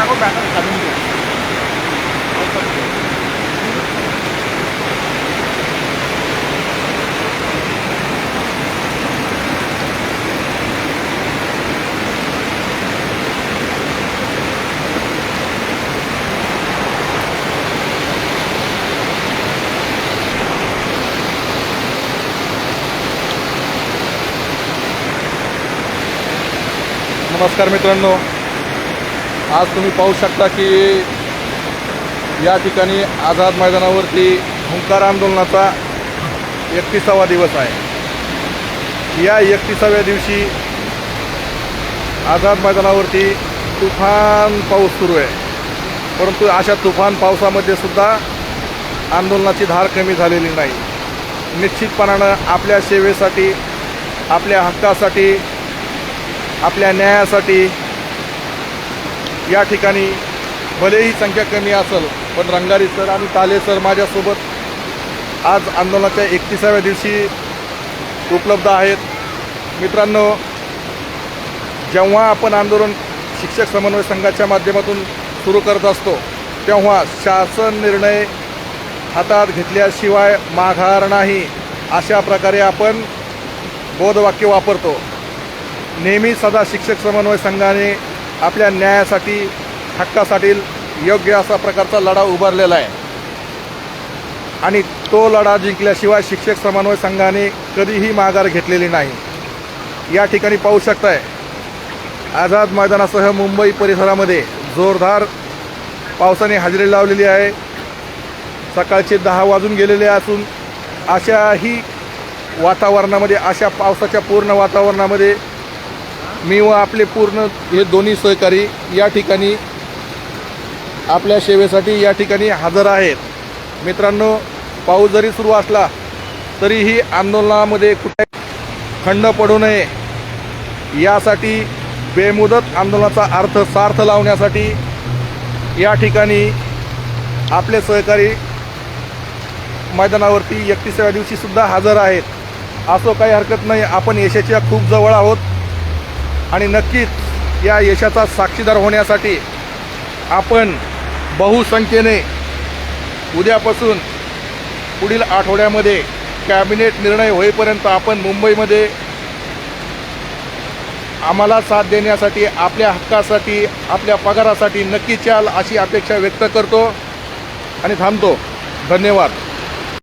टाकू बॅटर घालून घेऊ नमस्कार मित्रांनो आज तुम्ही पाहू शकता की या ठिकाणी आझाद मैदानावरती हुंकार आंदोलनाचा एकतीसावा दिवस आहे. या एकतीसाव्या दिवशी आझाद मैदानावरती तुफान पाऊस सुरू आहे. परंतु अशा तुफान पावसामध्ये सुद्धा आंदोलनाची धार कमी झालेली नाही. निश्चितपणानं आपल्या सेवेसाठी आपल्या हक्कासाठी आपल्या न्यायासाठी या ठिकाणी भलेही संख्या कमी असेल पण रंगारी सर आणि ताले सर माझ्यासोबत आज आंदोलनाच्या एकतीसाव्या दिवशी उपलब्ध आहेत. मित्रांनो जेव्हा आपण आंदोलन शिक्षक समन्वय संघाच्या माध्यमातून सुरू करत असतो तेव्हा शासन निर्णय हातात घेतल्याशिवाय माघार नाही अशा प्रकारे आपण बोधवाक्य वापरतो. नेहमी सदा शिक्षक समन्वय संघाने आपल्या न्यायासाठी हक्कासाठी योग्य असा प्रकारचा लढा उभारलेला आहे. आणि तो लढा जिंकल्याशिवाय शिक्षक समन्वय संघाने कधीही माघार घेतलेली नाही. या ठिकाणी पाहू शकताय आझाद मैदानासह मुंबई परिसरामध्ये जोरदार पावसाने हजेरी लावलेली आहे. सकाळचे दहा वाजून गेलेले असून अशाही वातावरणामध्ये अशा पावसाच्या पूर्ण वातावरणामध्ये मी व आपले पूर्ण हे दोन्ही सहकारी या ठिकाणी आपल्या सेवेसाठी या ठिकाणी हजर आहेत. मित्रांनो पाऊस जरी सुरू असला तरीही आंदोलनामध्ये कुठे खंड पडू नये. यासाठी बेमुदत आंदोलनाचा अर्थ सार्थ लावण्यासाठी या ठिकाणी आपले सहकारी मैदानावरती एकतीसाव्या दिवशीसुद्धा हजर आहेत. असं काही हरकत नाही. आपण यशाच्या खूप जवळ आहोत. आणि नक्कीच या यशाचा साक्षीदार होण्यासाठी आपण बहुसंख्येने उद्यापासून पुढील आठवड्यामध्ये कॅबिनेट निर्णय होईपर्यंत आपण मुंबईमध्ये आम्हाला साथ देण्यासाठी आपल्या हक्कासाठी आपल्या पगारासाठी नक्की चाल अशी अपेक्षा व्यक्त करतो आणि थांबतो. धन्यवाद.